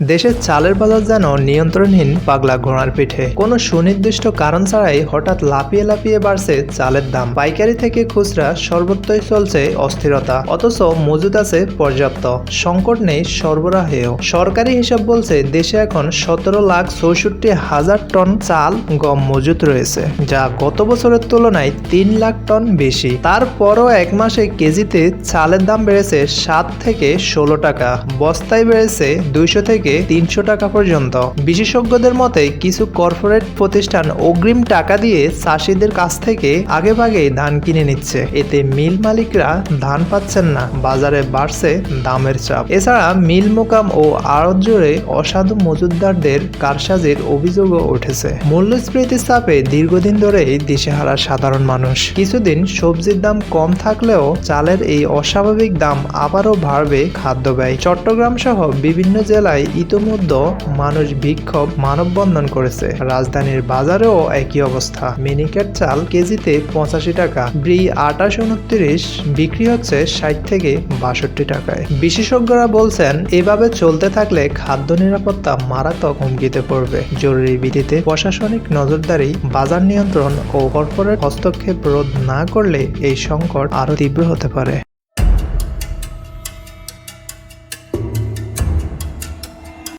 দেশের চালের বাজার যেন নিয়ন্ত্রণহীন পাগলা ঘোড়ার পিঠে। কোনো সুনির্দিষ্ট কারণ ছাড়াই হঠাৎ লাফিয়ে লাফিয়ে বাড়ছে চালের দাম। পাইকারি থেকে খুচরা সর্বত্রই চলছে অস্থিরতা। অথচ মজুদ আছে পর্যাপ্ত। সংকট নেই সরবরাহেও। সরকারি হিসাব বলছে, দেশে এখন সতেরো লাখ চৌষট্টি হাজার টন চাল গম মজুদ রয়েছে, যা গত বছরের তুলনায় তিন লাখ টন বেশি। তারপরও এক মাসে কেজিতে চালের দাম বেড়েছে সাত থেকে ষোলো টাকা। বস্তায় বেড়েছে দুইশো থেকে তিনশো টাকা পর্যন্ত। বিশেষজ্ঞদের মতে, কিছু কর্পোরেট প্রতিষ্ঠান অগ্রিম টাকা দিয়ে চাষিদের কাছ থেকে আগেভাগে ধান কিনে নিচ্ছে। এতে মিল মালিকরা ধান পাচ্ছেন না। বাজারে বাড়ছে দামের চাপ। এছাড়া মিল মোকাম ও আড়ত জুড়ে অসাধু মজুদদারদের কারসাজির অভিযোগও উঠেছে। মূল্যস্ফীতির চাপে দীর্ঘদিন ধরেই দিশেহারা সাধারণ মানুষ। কিছুদিন সবজির দাম কম থাকলেও চালের এই অস্বাভাবিক দাম আবারও বাড়বে খাদ্য ব্যয়। চট্টগ্রাম সহ বিভিন্ন জেলায় ইতোমধ্যে মানুষ বিক্ষোভ, মানববন্ধন করেছে। রাজধানীর বাজারেও একই অবস্থা। মিনিকেট চাল কেজিতে পঁচাশি টাকা, ব্রি আটাশ উনত্রিশ, বিক্রি হচ্ছে ষাট থেকে বাষট্টি টাকায়। বিশেষজ্ঞরা বলছেন, এভাবে চলতে থাকলে খাদ্য নিরাপত্তা মারাত্মক হুমকিতে পড়বে। জরুরি ভিত্তিতে প্রশাসনিক নজরদারি, বাজার নিয়ন্ত্রণ ও কর্পোরেট হস্তক্ষেপ রোধ না করলে এই সংকট আরও তীব্র হতে পারে।